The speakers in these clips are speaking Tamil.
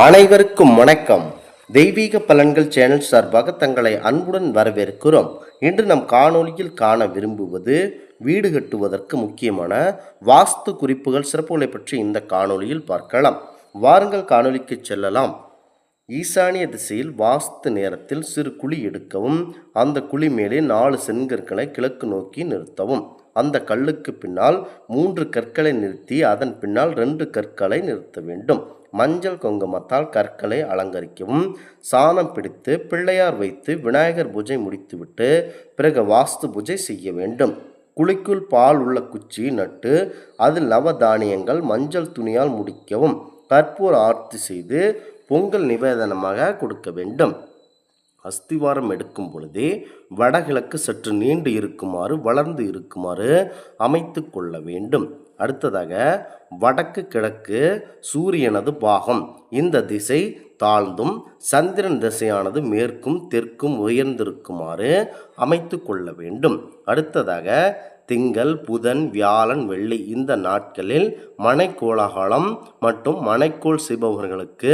அனைவருக்கும் வணக்கம். தெய்வீக பலன்கள் சேனல் சார்பாக தங்களை அன்புடன் வரவேற்கிறோம். இன்று நம் காணொலியில் காண விரும்புவது வீடு கட்டுவதற்கு முக்கியமான வாஸ்து குறிப்புகள் சிறப்புகளை பற்றி இந்த காணொலியில் பார்க்கலாம். வாருங்கள் காணொலிக்கு செல்லலாம். ஈசானிய திசையில் வாஸ்து நேரத்தில் சிறு குழி எடுக்கவும் அந்த குழி மேலே நாலு செங்கற்களை கிழக்கு நோக்கி நிறுத்தவும். அந்த கல்லுக்கு பின்னால் மூன்று கற்களை நிறுத்தி அதன் பின்னால் ரெண்டு கற்களை நிறுத்த வேண்டும். மஞ்சள் குங்குமத்தால் கற்களை அலங்கரிக்கவும். சாணம் பிடித்து பிள்ளையார் வைத்து விநாயகர் பூஜை முடித்துவிட்டு பிறகு வாஸ்து பூஜை செய்ய வேண்டும். குழிக்குள் பால் உள்ள குச்சி நட்டு அதில் நவதானியங்கள் மஞ்சள் துணியால் முடிக்கவும் கற்பூர் ஆர்த்தி செய்து பொங்கல் நிவேதனமாக கொடுக்க வேண்டும். அஸ்திவாரம் எடுக்கும் பொழுதே வடகிழக்கு சற்று நீண்டு இருக்குமாறு வளர்ந்து இருக்குமாறு அமைத்து கொள்ள வேண்டும். அடுத்ததாக வடக்கு கிழக்கு சூரியனது பாகம். இந்த திசை தாழ்ந்தும் சந்திரன் திசையானது மேற்கும் தெற்கும் உயர்ந்திருக்குமாறு அமைத்து கொள்ள வேண்டும். அடுத்ததாக திங்கள் புதன் வியாழன் வெள்ளி இந்த நாட்களில் மனைக்கோலாகலம் மற்றும் மனைக்கோள் செய்பவர்களுக்கு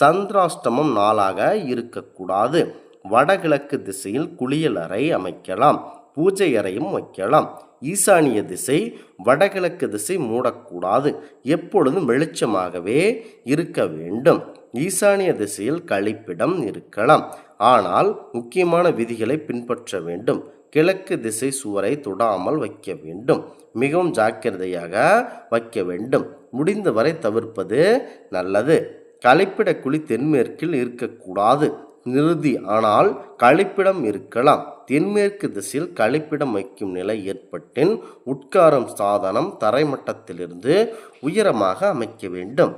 சந்திராஷ்டமம் நாளாக இருக்கக்கூடாது. வடகிழக்கு திசையில் குளியல் அறை அமைக்கலாம். பூஜை அறையும் வைக்கலாம். ஈசானிய திசை வடகிழக்கு திசை மூடக்கூடாது. எப்பொழுதும் வெளிச்சமாகவே இருக்க வேண்டும். ஈசானிய திசையில் கழிப்பிடம் இருக்கலாம். ஆனால் முக்கியமான விதிகளை பின்பற்ற வேண்டும். கிழக்கு திசை சுவரை தொடாமல் வைக்க வேண்டும். மிகவும் ஜாக்கிரதையாக வைக்க வேண்டும். முடிந்தவரை தவிர்ப்பது நல்லது. கழிப்பிட குழி தென்மேற்கில் இருக்கக்கூடாது. நிறுதி. ஆனால் கழிப்பிடம் இருக்கலாம். தென்மேற்கு திசையில் கழிப்பிடம் வைக்கும் நிலை ஏற்பட்டின் உட்காரும் சாதனம் தரைமட்டத்திலிருந்து உயரமாக அமைக்க வேண்டும்.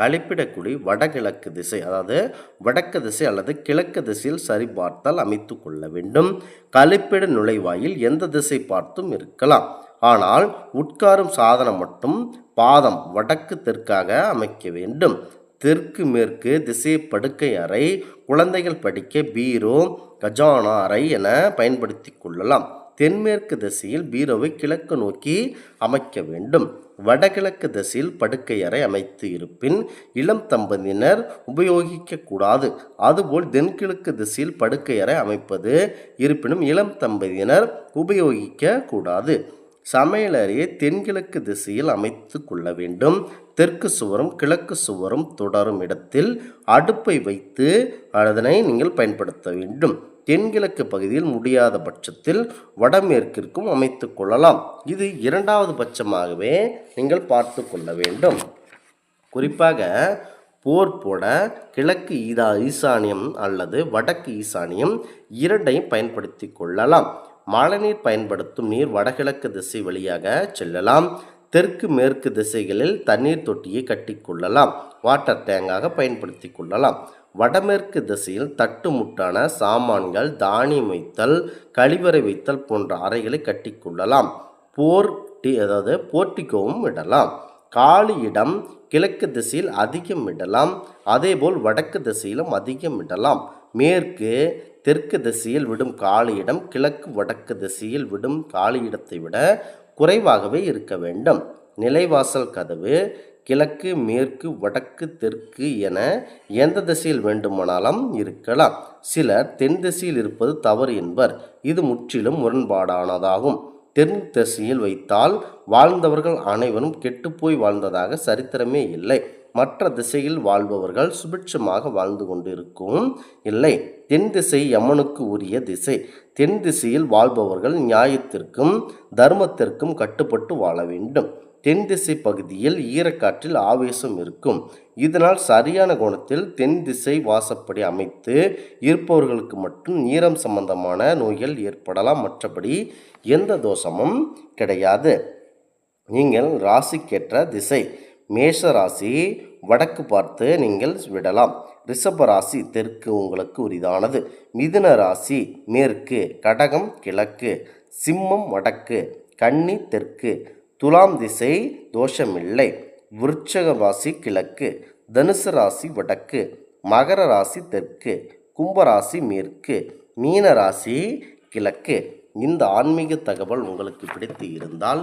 கழிப்பிடக்குழி வடகிழக்கு திசை அதாவது வடக்கு திசை அல்லது கிழக்கு திசையில் சரிபார்த்தால் அமைத்து கொள்ள வேண்டும். கழிப்பிட நுழைவாயில் எந்த திசை பார்த்தும் இருக்கலாம். ஆனால் உட்காரும் சாதனம் மட்டும் பாதம் வடக்கு தெற்காக அமைக்க வேண்டும். தெற்கு மேற்கு திசை படுக்கை அறை குழந்தைகள் படிக்க பீரோ கஜானா அறை என பயன்படுத்தி கொள்ளலாம். தென்மேற்கு திசையில் பீரோவை கிழக்கு நோக்கி அமைக்க வேண்டும். வடகிழக்கு திசையில் படுக்கை அறை அமைத்து இருப்பின் இளம் தம்பதியினர் உபயோகிக்க கூடாது. அதுபோல் தென்கிழக்கு திசையில் படுக்கை அறை அமைப்பது இருப்பினும் இளம் தம்பதியினர் உபயோகிக்க கூடாது. சமையலறையை தென்கிழக்கு திசையில் அமைத்து கொள்ள வேண்டும். தெற்கு சுவரும் கிழக்கு சுவரும் தொடரும் இடத்தில் அடுப்பை வைத்து அதனை நீங்கள் பயன்படுத்த வேண்டும். தென்கிழக்கு பகுதியில் முடியாத பட்சத்தில் வடமேற்கிற்கும் அமைத்து கொள்ளலாம். இது இரண்டாவது பட்சமாகவே நீங்கள் பார்த்து கொள்ள வேண்டும். குறிப்பாக போர் போட கிழக்கு ஈதா ஈசானியம் அல்லது வடக்கு ஈசானியம் இரண்டையும் பயன்படுத்தி கொள்ளலாம். மழைநீர் பயன்படுத்தும் நீர் வடகிழக்கு திசை வழியாக செல்லலாம். தெற்கு மேற்கு திசைகளில் தண்ணீர் தொட்டியை கட்டிக்கொள்ளலாம் வாட்டர் டேங்காக பயன்படுத்தி கொள்ளலாம். வடமேற்கு திசையில் தட்டுமுட்டான சாமான்கள் தானியம் வைத்தல் கழிவறை வைத்தல் போன்ற அறைகளை கட்டிக்கொள்ளலாம் போர்ட்டி அதாவது போர்டிகோவும் விடலாம் காலி இடம் கிழக்கு திசையில் அதிகம் விடலாம் அதேபோல் வடக்கு திசையிலும் அதிகம் விடலாம் மேற்கு தெற்கு திசையில் விடும் காலியிடம் கிழக்கு வடக்கு திசையில் விடும் காலியிடத்தை விட குறைவாகவே இருக்க வேண்டும். நிலைவாசல் கதவு கிழக்கு மேற்கு வடக்கு தெற்கு என எந்த திசையில் வேண்டுமானாலும் இருக்கலாம். சிலர் தென் திசையில் இருப்பது தவறு என்பர். இது முற்றிலும் முரண்பாடானதாகும். தென் திசையில் வைத்தால் வாழ்ந்தவர்கள் அனைவரும் கெட்டுப்போய் வாழ்ந்ததாக சரித்திரமே இல்லை. மற்ற திசையில் வாழ்பவர்கள் சுபிட்சமாக வாழ்ந்து கொண்டிருக்கும் இல்லை. தென் திசை யமனுக்கு உரிய திசை. தென் திசையில் வாழ்பவர்கள் நியாயத்திற்கும் தர்மத்திற்கும் கட்டுப்பட்டு வாழ வேண்டும். தென் திசை பகுதியில் ஈரக்காற்றில் ஆவேசம் இருக்கும். இதனால் சரியான கோணத்தில் தென் திசை வாசப்படி அமைத்து இருப்பவர்களுக்கு மட்டும் ஈரம் சம்பந்தமான நோய்கள் ஏற்படலாம். மற்றபடி எந்த தோஷமும் கிடையாது. நீங்கள் ராசிக்கேற்ற திசை. மேஷ ராசி வடக்கு பார்த்து நீங்கள் விடலாம். ரிஷப ராசி தெற்கு உங்களுக்கு உரிதானது. மிதுன ராசி மேற்கு கடகம் கிழக்கு சிம்மம் வடக்கு கன்னி தெற்கு துலாம் திசை தோஷமில்லை. விருட்சக ராசி கிழக்கு தனுசு ராசி வடக்கு மகர ராசி தெற்கு கும்பராசி மேற்கு மீன ராசி கிழக்கு. இந்த ஆன்மீக தகவல் உங்களுக்கு பிடித்து இருந்தால்